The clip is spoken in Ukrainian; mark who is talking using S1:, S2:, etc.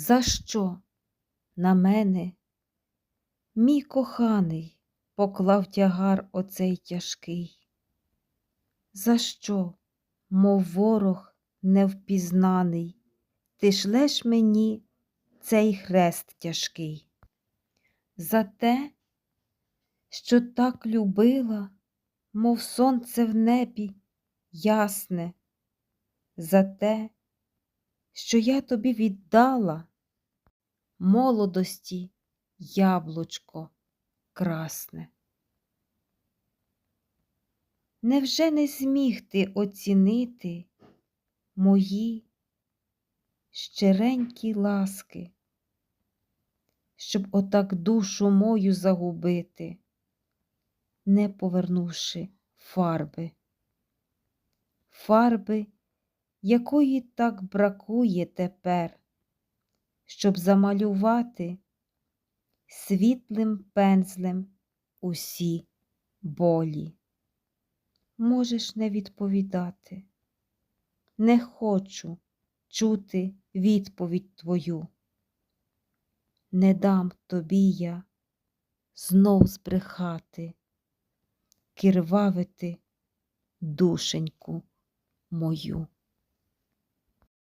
S1: За що на мене, мій коханий, поклав тягар оцей тяжкий? За що, мов ворог невпізнаний, ти шлеш мені цей хрест тяжкий? За те, що так любила, мов сонце в небі ясне, за те, що я тобі віддала молодості яблучко красне. Невже не зміг ти оцінити мої щиренькі ласки, щоб отак душу мою загубити, не повернувши фарби, фарби, якої так бракує тепер, щоб замалювати світлим пензлем усі болі. Можеш не відповідати. Не хочу чути відповідь твою. Не дам тобі я знов збрехати, кірвавити душеньку мою.